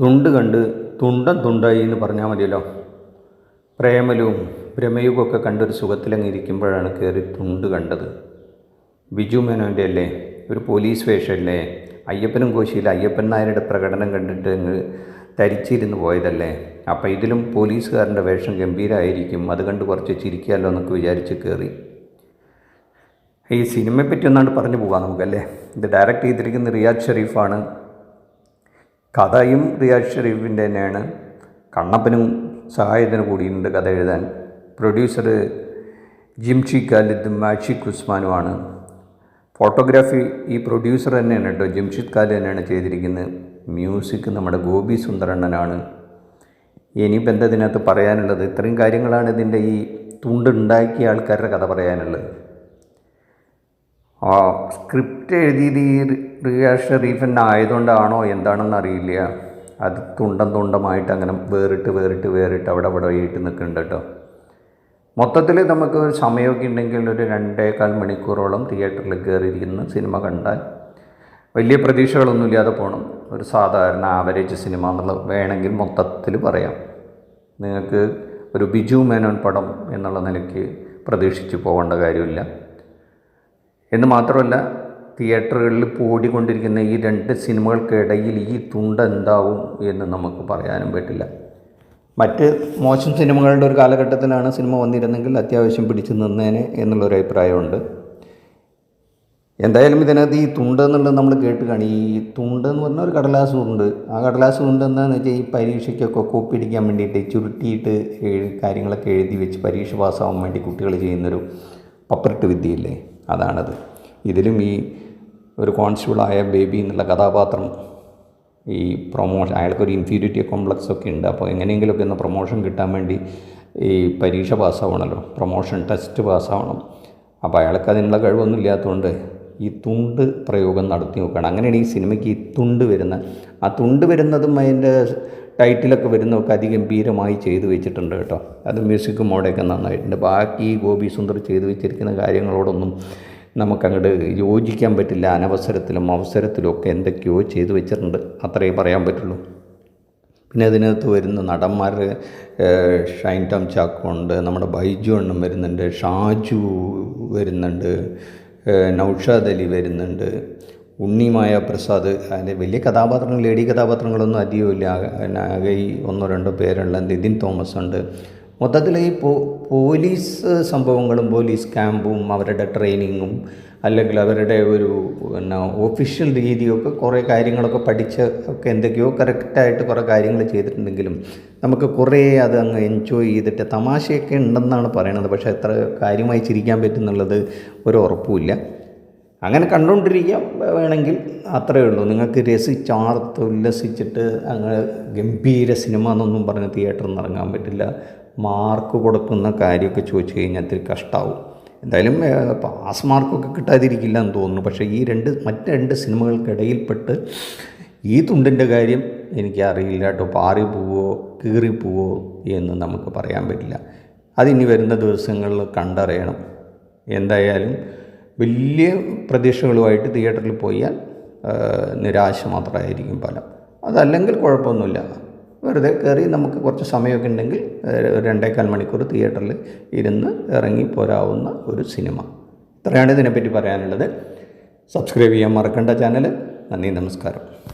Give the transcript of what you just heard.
തുണ്ട് കണ്ട് തുണ്ടൻ തുണ്ടായി എന്ന് പറഞ്ഞാൽ മതിയല്ലോ. പ്രേമലും പ്രമേയുമൊക്കെ കണ്ടൊരു സുഖത്തിലങ്ങ് ഇരിക്കുമ്പോഴാണ് കയറി തുണ്ട് കണ്ടത്. ബിജു മേനോന്റെ അല്ലേ? ഒരു പോലീസ് വേഷമല്ലേ? അയ്യപ്പനും കോശിയിൽ അയ്യപ്പൻ നായരുടെ പ്രകടനം കണ്ടിട്ട് അങ്ങ് തരിച്ചിരുന്ന് പോയതല്ലേ? അപ്പം ഇതിലും പോലീസുകാരന്റെ വേഷം ഗംഭീരമായിരിക്കും അത് കണ്ട് കുറച്ച് ചിരിക്കാമല്ലോ എന്നൊക്കെ വിചാരിച്ച് കയറി ഈ സിനിമയെപ്പറ്റി ഒന്നാണ്ട് പറഞ്ഞു പോകാം നമുക്കല്ലേ? ഇത് ഡയറക്റ്റ് ചെയ്തിരിക്കുന്ന റിയാദ് ഷെരീഫാണ്. കഥയും റിയാദ് ഷെരീഫിന്റെ തന്നെയാണ്. കണ്ണപ്പനും സഹായത്തിന് കൂടിയിട്ടുണ്ട് കഥ എഴുതാൻ. പ്രൊഡ്യൂസർ ജിംഷി ഖാലിദും മാഷിഖ് ഉസ്മാനുമാണ് ഫോട്ടോഗ്രാഫി ഈ പ്രൊഡ്യൂസർ തന്നെയാണ് കേട്ടോ. ജംഷിദ് ഖാലിദ് തന്നെയാണ് ചെയ്തിരിക്കുന്നത്. മ്യൂസിക് നമ്മുടെ ഗോപി സുന്ദരണ്ണനാണ്. ഇനിയിപ്പോൾ എന്താ ഇതിനകത്ത് പറയാനുള്ളത്? ഇത്രയും കാര്യങ്ങളാണ് ഇതിന്റെ ഈ തുണ്ടുണ്ടാക്കിയ ആൾക്കാരുടെ കഥ പറയാനുള്ളത്. ആ സ്ക്രിപ്റ്റ് എഴുതിയത് ഈ റിയ ഷെറീഫിന്റെ ആയതുകൊണ്ടാണോ എന്താണെന്ന് അറിയില്ല. അത് തുണ്ടം തുണ്ടമായിട്ട് അങ്ങനെ വേറിട്ട് വേറിട്ട് വേറിട്ട് അവിടെ അവിടെ ആയിട്ട് നിൽക്കുന്നുണ്ട് കേട്ടോ. മൊത്തത്തിൽ നമുക്ക് ഒരു സമയമൊക്കെ ഉണ്ടെങ്കിൽ ഒരു രണ്ടേകാൽ മണിക്കൂറോളം തിയേറ്ററിൽ കയറിയിരിക്കുന്ന സിനിമ കണ്ടാൽ വലിയ പ്രതീക്ഷകളൊന്നും ഇല്ലാതെ പോകണം. ഒരു സാധാരണ ആവറേജ് സിനിമ എന്നുള്ള വേണമെങ്കിൽ മൊത്തത്തിൽ പറയാം. നിങ്ങൾക്ക് ഒരു ബിജു മേനോൻ പടം എന്നുള്ള നിലയ്ക്ക് പ്രതീക്ഷിച്ച് പോകേണ്ട കാര്യമില്ല. എന്ന് മാത്രമല്ല തിയേറ്ററുകളിൽ പോടിക്കൊണ്ടിരിക്കുന്ന ഈ രണ്ട് സിനിമകൾക്കിടയിൽ ഈ തുണ്ട് എന്താവും എന്ന് നമുക്ക് പറയാനും പറ്റില്ല. മറ്റ് മോശം സിനിമകളുടെ ഒരു കാലഘട്ടത്തിലാണ് സിനിമ വന്നിരുന്നെങ്കിൽ അത്യാവശ്യം പിടിച്ചു നിന്നേനെ എന്നുള്ളൊരു അഭിപ്രായമുണ്ട്. എന്തായാലും ഇതിനകത്ത് ഈ തുണ്ട് എന്നുള്ളത് നമ്മൾ കേട്ട് കാണി. ഈ തുണ്ട് എന്ന് പറഞ്ഞാൽ ഒരു കടലാസ് തുണ്ട്. ആ കടലാസ് തുണ്ട് എന്താണെന്ന് വെച്ചാൽ ഈ പരീക്ഷയ്ക്കൊക്കെ കോപ്പി അടിക്കാൻ വേണ്ടിയിട്ട് ചുരുട്ടിയിട്ട് കാര്യങ്ങളൊക്കെ എഴുതി വെച്ച് പരീക്ഷ പാസ്സാവാൻ വേണ്ടി കുട്ടികൾ ചെയ്യുന്നൊരു പപ്പരട്ട് വിദ്യയില്ലേ? അതാണത്. ഇതിലും ഈ ഒരു കോൺസ്റ്റബിളായ ബേബി എന്നുള്ള കഥാപാത്രം ഈ പ്രൊമോഷൻ അയാൾക്കൊരു ഇൻഫീരിയറ്റി കോംപ്ലക്സ് ഒക്കെ ഉണ്ട്. അപ്പോൾ എങ്ങനെയെങ്കിലുമൊക്കെ ഒന്ന് പ്രൊമോഷൻ കിട്ടാൻ വേണ്ടി ഈ പരീക്ഷ പാസ്സാവണമല്ലോ. Promotion test പാസ്സാവണം. അപ്പോൾ അയാൾക്ക് അതിനുള്ള കഴിവൊന്നും ഇല്ലാത്തതുകൊണ്ട് ഈ തുണ്ട് പ്രയോഗം നടത്തി നോക്കുകയാണ്. അങ്ങനെയാണ് ഈ സിനിമയ്ക്ക് ഈ തുണ്ട് വരുന്ന ആ തുണ്ട് വരുന്നതും അതിന്റെ ടൈറ്റിലൊക്കെ വരുന്നതൊക്കെ അതിഗംഭീരമായി ചെയ്തു വെച്ചിട്ടുണ്ട് കേട്ടോ. അത് മ്യൂസിക്കും മോഡൊക്കെ നന്നായിട്ടുണ്ട്. ബാക്കി ഗോപി സുന്ദർ ചെയ്തു വെച്ചിരിക്കുന്ന കാര്യങ്ങളോടൊന്നും നമുക്കങ്ങോട്ട് യോജിക്കാൻ പറ്റില്ല. അനവസരത്തിലും അവസരത്തിലും ഒക്കെ എന്തൊക്കെയോ ചെയ്തു വെച്ചിട്ടുണ്ട്. അത്രയേ പറയാൻ പറ്റുള്ളൂ. പിന്നെ അതിനകത്ത് വരുന്ന നടന്മാർ ഷൈൻ ടോം ചാക്കോ ഉണ്ട്. നമ്മുടെ ബൈജു എണ്ണം വരുന്നുണ്ട്. ഷാജു വരുന്നുണ്ട്. നൗഷാദ് അലി വരുന്നുണ്ട്. ഉണ്ണിമായ പ്രസാദ് അതിന്റെ വലിയ കഥാപാത്രങ്ങൾ ലേഡി കഥാപാത്രങ്ങളൊന്നും അധികമില്ല ആകെ ഈ ഒന്നോ രണ്ടോ പേരുള്ള നിതിൻ തോമസ് ഉണ്ട്. മൊത്തത്തിൽ ഈ പോ പോലീസ് സംഭവങ്ങളും പോലീസ് ക്യാമ്പും അവരുടെ ട്രെയിനിങ്ങും അല്ലെങ്കിൽ അവരുടെ ഒരു പിന്നെ ഒഫീഷ്യൽ രീതിയൊക്കെ കുറേ കാര്യങ്ങളൊക്കെ പഠിച്ച് ഒക്കെ എന്തൊക്കെയോ കറക്റ്റായിട്ട് കുറേ കാര്യങ്ങൾ ചെയ്തിട്ടുണ്ടെങ്കിലും നമുക്ക് കുറേ അത് അങ്ങ് എൻജോയ് ചെയ്തിട്ട് തമാശയൊക്കെ ഉണ്ടെന്നാണ് പറയണത്. പക്ഷേ എത്ര കാര്യമായി ചിരിക്കാൻ പറ്റുന്നുള്ളത് ഒരു ഉറപ്പുമില്ല അങ്ങനെ കണ്ടുകൊണ്ടിരിക്കാം വേണമെങ്കിൽ അത്രയേ ഉള്ളൂ. നിങ്ങൾക്ക് രസിച്ചാർത്ത് ഉല്ലസിച്ചിട്ട് അങ്ങനെ ഗംഭീര സിനിമ എന്നൊന്നും പറഞ്ഞ് തിയേറ്ററിൽ നിന്ന് ഇറങ്ങാൻ പറ്റില്ല. മാർക്ക് കൊടുക്കുന്ന കാര്യമൊക്കെ ചോദിച്ചു കഴിഞ്ഞാൽ ഇത്തിരി കഷ്ടമാവും എന്തായാലും പാസ് മാർക്കൊക്കെ കിട്ടാതിരിക്കില്ല എന്ന് തോന്നുന്നു. പക്ഷേ ഈ രണ്ട് മറ്റ് രണ്ട് സിനിമകൾക്കിടയിൽപ്പെട്ട് ഈ തുണ്ടിന്റെ കാര്യം എനിക്കറിയില്ല. കേട്ടോ പാറി പോവോ കീറി പോവോ എന്ന് നമുക്ക് പറയാൻ പറ്റില്ല. അതിനി വരുന്ന ദിവസങ്ങളിൽ കണ്ടറിയണം. എന്തായാലും വലിയ പ്രതീക്ഷകളുമായിട്ട് തിയേറ്ററിൽ പോയാൽ നിരാശ മാത്രമായിരിക്കും ഫലം. അതല്ലെങ്കിൽ കുഴപ്പമൊന്നുമില്ല. വെറുതെ കയറി നമുക്ക് കുറച്ച് സമയമൊക്കെ ഉണ്ടെങ്കിൽ രണ്ടേകാൽ മണിക്കൂർ തിയേറ്ററിൽ ഇരുന്ന് ഇറങ്ങി പോരാവുന്ന ഒരു സിനിമ. ഇത്രയാണ് ഇതിനെപ്പറ്റി പറയാനുള്ളത്. സബ്സ്ക്രൈബ് ചെയ്യാൻ മറക്കേണ്ട ചാനൽ നന്ദി നമസ്കാരം.